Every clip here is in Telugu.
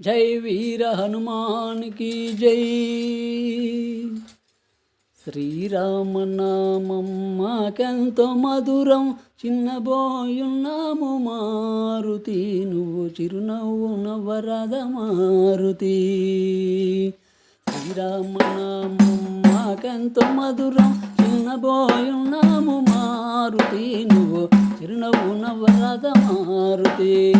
జై వీర హనుమానికి జై. శ్రీరామనామం మాకెంతో మధురం చిన్నబోయున్నాము మారుతి. నువ్వు చిరునవ్వు నవరద మారుతి. శ్రీరామనామం మాకెంతో మధురం చిన్నబోయున్నాము మారుతి. నువ్వు చిరునవ్వు నవరద మారుతి.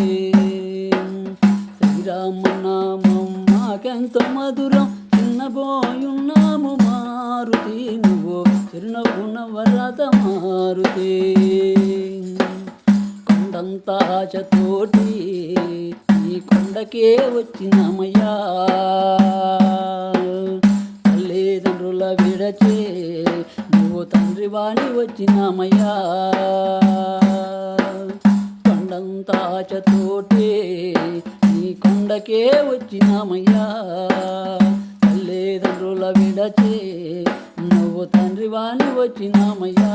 శ్రీరామనామం. మాకెంత మధురం. చిన్నబోయున్నాము మారుతి. నువ్వు చిరునవ్వు నవ్వరద మారుతి కొండంతా చతోటి ఈ కొండకే వచ్చినమయ్యా. తల్లిదండ్రుల విడచే నువ్వు తండ్రి వాణి వచ్చినమయ్యా. కొండంతా చతోటే కొండకే వచ్చినామయ్యా. తల్లిదండ్రుల విడచే నువ్వు తండ్రి వాణి వచ్చినామయ్యా.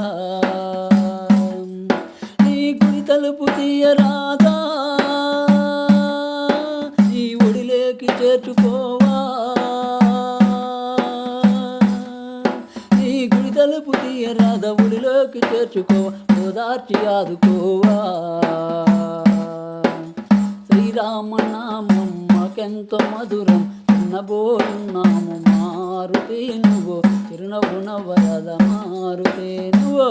నీ గుడి తలుపు తీయరాదా నీ ఒడిలోకి చేర్చుకోవా. నీ గుడి తలుపు తీయరాదా ఒడిలోకి చేర్చుకోవా ఓదార్చి ఆదుకోవా. శ్రీరామనామం మాకెంతో మధురం? చిన్నబోయున్నాము మారుతే నువ్వు చిరునవ్వు వరద మారుతే నువ్వు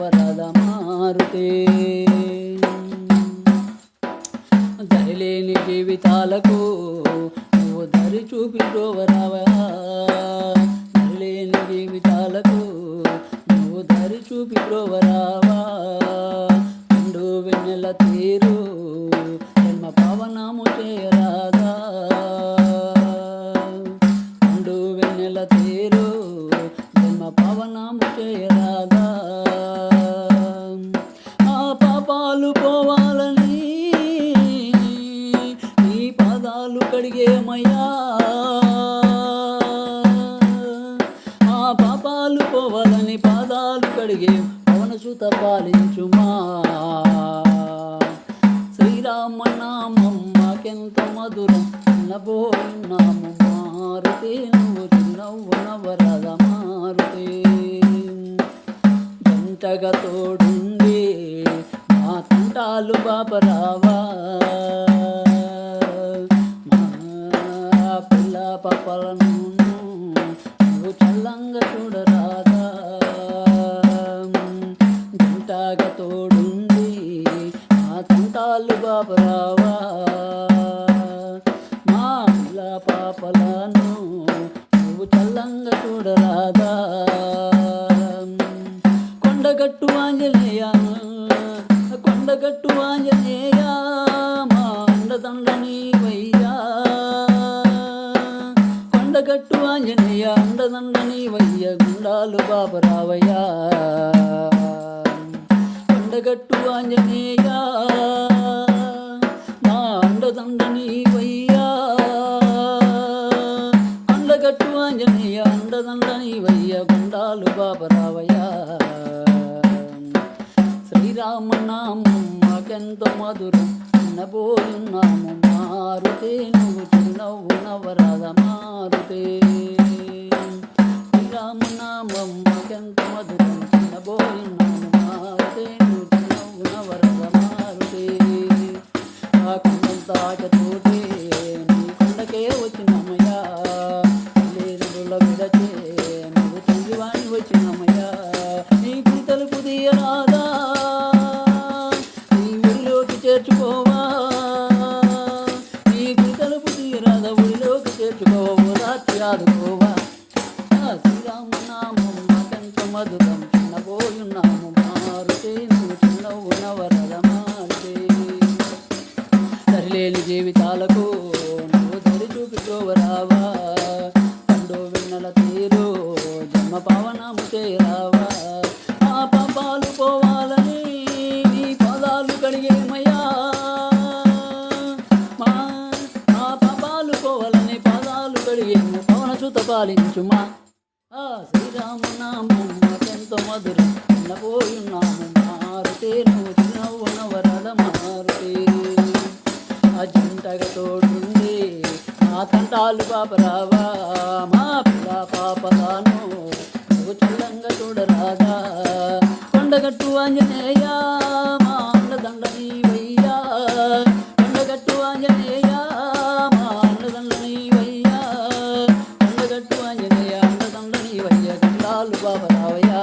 వరద మారుతే. దరిలేని జీవితాలకు నువ్వు దరి చూపి రావా? దరిలేని జీవితాలకు నువ్వు దరి చూపి రెండు వెన్నెల తీరు జన్మ చేరాగా చేయరాదా? రెండు వెన్నెల తీరు జన్మ పవనము చేయరాదా? ఆ పాపాలు పోవాలని నీ పాదాలు కడిగేమయ్యా? ఆ పాపాలు పోవాలని పాదాలు కడిగే పవన సుత పాలించుమా? శ్రీరామనామం మాకెంత మధురం? చిన్నబోయినాము మారుతే నువ్వు చిన్నవ్వు నవరద మారుతే. జంటగా తోడుండి మా తంటాలు బాపరావా మా పిల్ల పాపలను నువ్వు చల్లంగా చూడరాదా. జంటగా తోడు తంటాలు బాబరావా. మా పిల్ల పాపలను నువ్వు చల్లంగా చూడరాదా. కొండగట్టు ఆంజనేయాను కొండగట్టు ఆంజనేయ. మా అండదండని వయ్యా కొండగట్టు ఆంజనేయ అండదండని వయ్య గుండాలు బాబరావయ్యా. కొండగట్టు ఆంజనేయ. అండదండని వయ్యా అండగట్టు ఆంజనేయ అండదండని వయ్య గుండాలు బాబరావయ్యా. శ్రీరామనామం మాకెంతో మధురం. చిన్నబోయున్నాము మారుతే నువ్వు చిన్నవ్వు నవరాధ మారుతే. శ్రీరామనామం మాకెంతో మధురం. చిన్నబోయున్నాము మారుతే కొండంత ఆటతోటే నీ కొండకే వచ్చినమయ్యా లేదుల విడచే నువ్వు తండ్రివాణి వచ్చినమ్మయ్యా. నీ గుడి తలుపు తీయరాదా నీ ఊరిలోకి చేర్చుకోవా. నీ గుడి తలుపు తీయరాదా ఊరిలోకి చేర్చుకోవా. రాత్రి ఆదుకోవా. శ్రీరామనామం మాకెంత మధురం చిన్నబోయున్నాము మారుతే నువ్వు చిన్నవు నవరద మారుతే. లేని జీవితాలకు నువ్వు దరి చూపికోవరావా పండు వెన్నెల తీరు జన్మ పావనము చేరావా? ఆ పాపాలు పోవాలని నీ పదాలు కడిగేమయ్యా మా మా పాపాలు పోవాలని పదాలు కడిగేము పవన చూత పాలించుమా? ఆ శ్రీరామనామం మాకెంతో మధురం. చిన్నపోయున్నాము మారుతే నువ్వు చిన్నవు వరద మారుతే. చింతగా తోడుండి మా తంటాలు పాపరావా మా పిల్ల పాపదాను చల్లంగా చూడరాదా. కొండగట్టు ఆంజనేయ మా అండదండ నీవయ్యా కొండగట్టు ఆంజనేయ మా అండదండ నీవయ్యా కొండగట్టు ఆంజనేయ అండదండ నీవయ్య గండాలు బాబరావయ్యా.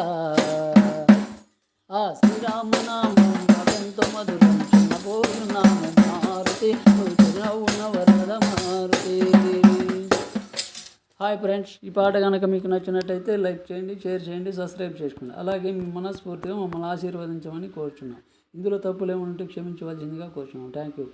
ఆ శ్రీరామనా హాయ్ ఫ్రెండ్స్ ఈ పాట కనుక మీకు నచ్చినట్టయితే లైక్ చేయండి షేర్ చేయండి సబ్స్క్రైబ్ చేసుకోండి. అలాగే మీ మనస్ఫూర్తిగా మమ్మల్ని ఆశీర్వదించమని కోరుచున్నాం. ఇందులో తప్పులు ఏమైనా ఉంటే క్షమించవలసిందిగా కోరుచున్నాం. Thank you.